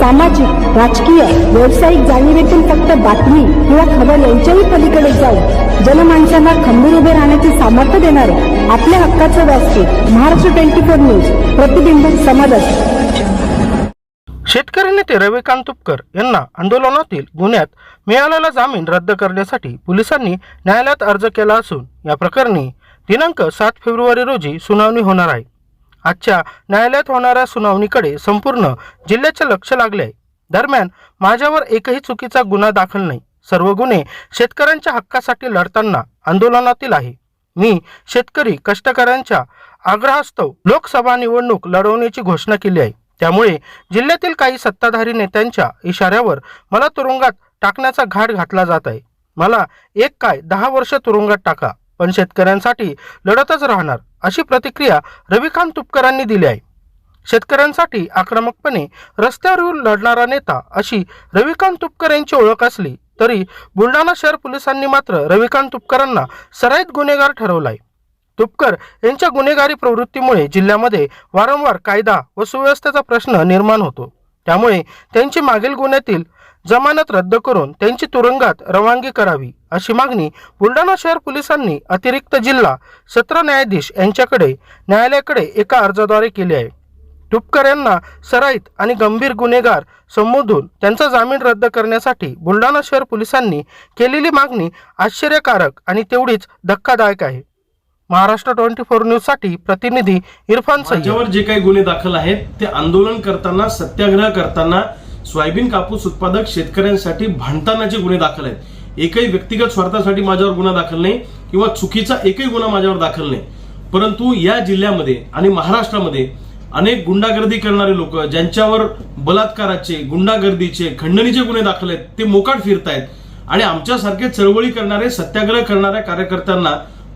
सामाजिक राजकीय व्यावसायिक जाणीवेतून फक्त बातमी किंवा खबर यांच्याही पलीकडे जाऊन जनमानसांना खंबीर उभे राहण्याचे सामर्थ्य देणारे आपल्या हक्काचं व्यासपीठ महाराष्ट्र ट्वेंटी फोर न्यूज प्रतिबिंब समाजात शेतकरी नेते रविकांत तुपकर यांना आंदोलनातील गुन्ह्यात मिळालेला जामीन रद्द करण्यासाठी पोलिसांनी न्यायालयात अर्ज केला असून या प्रकरणी दिनांक सात फेब्रुवारी रोजी सुनावणी होणार आहे. आजच्या न्यायालयात होणाऱ्या सुनावणीकडे संपूर्ण जिल्ह्याचे लक्ष लागले आहे. दरम्यान माझ्यावर एकही चुकीचा गुन्हा दाखल नाही. सर्व गुन्हे शेतकऱ्यांच्या हक्कासाठी लढताना आंदोलनातील आहे. मी शेतकरी कष्टकऱ्यांच्या आग्रहास्तव लोकसभा निवडणूक लढवण्याची घोषणा केली आहे. त्यामुळे जिल्ह्यातील काही सत्ताधारी नेत्यांच्या इशाऱ्यावर मला तुरुंगात टाकण्याचा घाट घातला जात आहे. मला एक काय दहा वर्ष तुरुंगात टाका. पण शेतकऱ्यांसाठी लढतच राहणार अशी प्रतिक्रिया रविकांत तुपकरांनी दिली आहे. शेतकऱ्यांसाठी आक्रमकपणे रस्त्यावर लढणारा नेता अशी रविकांत तुपकर यांची ओळख असली तरी बुलढाणा शहर पोलिसांनी मात्र रविकांत तुपकरांना सराईत गुन्हेगार ठरवलाय. तुपकर यांच्या गुन्हेगारी प्रवृत्तीमुळे जिल्ह्यामध्ये वारंवार कायदा व सुव्यवस्थेचा प्रश्न निर्माण होतो. त्यामुळे त्यांची मागील गुन्ह्यातील जमानत रद्द करून त्यांची तुरुंगात रवानगी करावी अशी मागणी बुलढाणा शहर पोलिसांनी अतिरिक्त जिल्हा सत्र न्यायाधीश यांच्याकडे न्यायालयाकडे एका अर्जाद्वारे केली आहे. तुपकर यांना सराईत आणि गंभीर गुन्हेगार संबोधून त्यांचा जामीन रद्द करण्यासाठी बुलढाणा शहर पोलिसांनी केलेली मागणी आश्चर्यकारक आणि तेवढीच धक्कादायक आहे. महाराष्ट्र ट्वेंटी फोर न्यूजसाठी प्रतिनिधी इरफान सय्यद. जे काही गुन्हे दाखल आहेत ते आंदोलन करताना सत्याग्रह करताना सोयाबीन कापूस उत्पादक शेतकऱ्यांसाठी भांडतानाचे गुन्हे दाखल आहेत. एकही व्यक्तिगत स्वार्थासाठी माझ्यावर गुन्हा दाखल नाही किंवा चुकीचा एकही गुन्हा माझ्यावर दाखल नाही. परंतु या जिल्ह्यामध्ये आणि महाराष्ट्रामध्ये अनेक गुंडागर्दी करणारे लोक ज्यांच्यावर बलात्काराचे गुंडागर्दीचे खंडणीचे गुन्हे दाखल आहेत ते मोकाट फिरतायत. आणि आमच्यासारखे चळवळी करणारे सत्याग्रह करणाऱ्या कार्यकर्त्यांना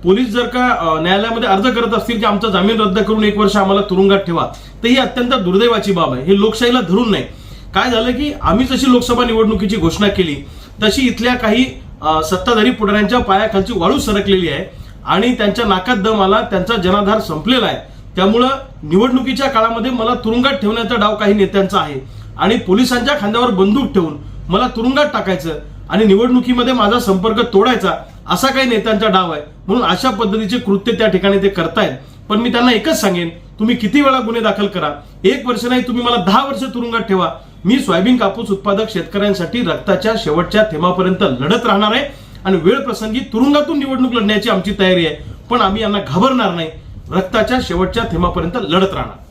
पोलीस जर का न्यायालयामध्ये अर्ज करत असतील की आमचा जामीन रद्द करून एक वर्ष आम्हाला तुरुंगात ठेवा तर ही अत्यंत दुर्दैवाची बाब आहे. हे लोकशाहीला धरून नाही. काय झालं की आम्ही जशी लोकसभा निवडणुकीची घोषणा केली. तशी इथल्या काही सत्ताधारी पुढाऱ्यांच्या पायाखालची वाळू सरकलेली आहे आणि त्यांच्या नाकात दम आला त्यांचा जनाधार संपलेला आहे. त्यामुळं निवडणुकीच्या काळामध्ये मला तुरुंगात ठेवण्याचा डाव काही नेत्यांचा आहे. आणि पोलिसांच्या खांद्यावर बंदूक ठेवून मला तुरुंगात टाकायचं आणि निवडणुकीमध्ये माझा संपर्क तोडायचा असा काही नेत्यांचा डाव आहे. म्हणून अशा पद्धतीचे कृत्य त्या ठिकाणी ते करतायत. पण मी त्यांना एकच सांगेन तुम्ही किती वेळा गुन्हे दाखल करा? एक वर्ष नाही तुम्ही मला दहा वर्ष तुरुंगात ठेवा. मी सोयाबीन कापूस उत्पादक शेतकऱ्यांसाठी रक्ताच्या शेवटच्या थेंबापर्यंत लढत राहणार आहे आणि वेळ प्रसंगी तुरुंगातून निवडणूक लढण्याची आमची तयारी आहे. पण आम्ही यांना घाबरणार नाही. रक्ताच्या शेवटच्या थेंबापर्यंत लढत राहणार.